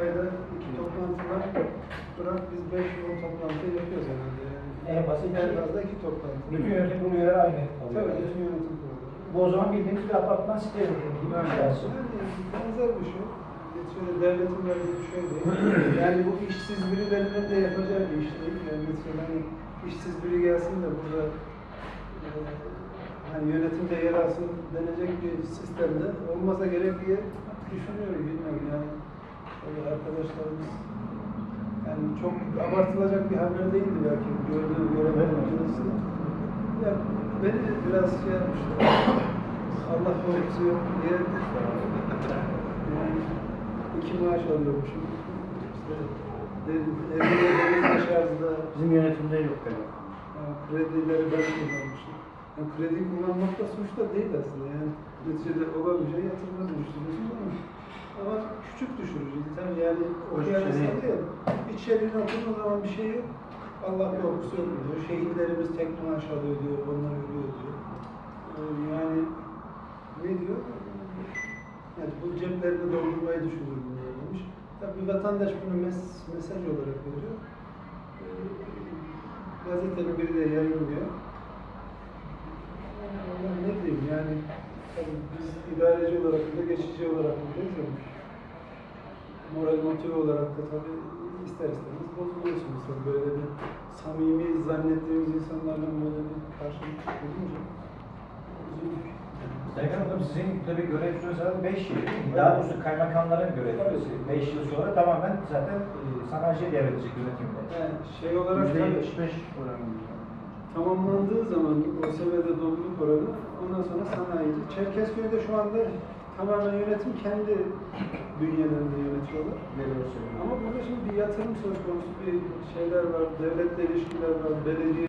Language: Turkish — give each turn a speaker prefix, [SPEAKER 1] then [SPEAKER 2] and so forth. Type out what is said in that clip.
[SPEAKER 1] ayda iki toplantılar bırak biz 5 yıl toplantı yapıyoruz herhalde. Yani.
[SPEAKER 2] En basit.
[SPEAKER 1] En fazla iki toplantı.
[SPEAKER 2] Bütün yönetim kurulu üyeleri aynı.
[SPEAKER 1] Tabii bütün yönetim kurulu.
[SPEAKER 2] Bu o zaman bildiğimiz bir apartman site yönetimi gibi bir şey aslında.
[SPEAKER 1] Yani benzer bir şey. Neticede devletin verdiği bir şey değil. Yani bu işsiz birilerinin de yapacağı bir iş değil. Yani mesela hani işsiz biri gelsin de burada e, hani yönetimde yer alsın denecek bir sistemde olmasa gerek diye düşünüyorum. Bilmiyorum yani. Öyle arkadaşlarımız yani çok abartılacak bir haber değildi belki gördüğüm görebildiğiniz. Ya beni biraz şey yapmıştı. Allah korkusu yok diye yani iki maaş alıyormuşum. İşte evlilerimiz şarjda
[SPEAKER 3] Bizim yönetimde yok galiba.
[SPEAKER 1] yani kredileri ben kullanmışım. Yani kredi kullanmak da suç da değil aslında. Yani neticede olan bir şey yatırıma dönüştürüyorsunuz ama ama küçük düşürücü. Tabii yani okuyan
[SPEAKER 3] şey
[SPEAKER 1] insan
[SPEAKER 3] değil.
[SPEAKER 1] değil. İçeriğini okuduğun zaman bir şey yok. Allah korkusu yok diyor. Şehitlerimiz tek maaş alıyor diyor. Onlar ölüyor diyor. Ee, Yani ne diyor? Yani bu ceplerini doldurmayı düşünür bunlar demiş. Tabii bir vatandaş bunu mes mesaj olarak veriyor. Ee, gazetenin biri de yayınlıyor. Yani ne diyeyim yani biz idareci olarak da geçici olarak buradayız ama moral motive olarak da tabii ister istemez bozuluyorsunuz tabii böyle bir samimi zannettiğimiz insanlarla böyle bir karşılık bulunca üzüldük.
[SPEAKER 2] Sayın Hanım sizin tabii görev süresi 5 yıl. Daha doğrusu kaymakamların görev süresi 5 yıl sonra tamamen zaten e, sanayiye devredecek yönetimde.
[SPEAKER 1] Yani şey olarak
[SPEAKER 3] Yüzde
[SPEAKER 1] tabii
[SPEAKER 3] yetmiş beş oranında.
[SPEAKER 1] Tamamlandığı zaman o seviyede doluluk oranı ondan sonra sanayici. Çerkezköy'de şu anda tamamen yönetim kendi bünyelerinde yönetiyorlar. Ama burada şimdi bir yatırım söz konusu bir şeyler var, devletle ilişkiler var, belediye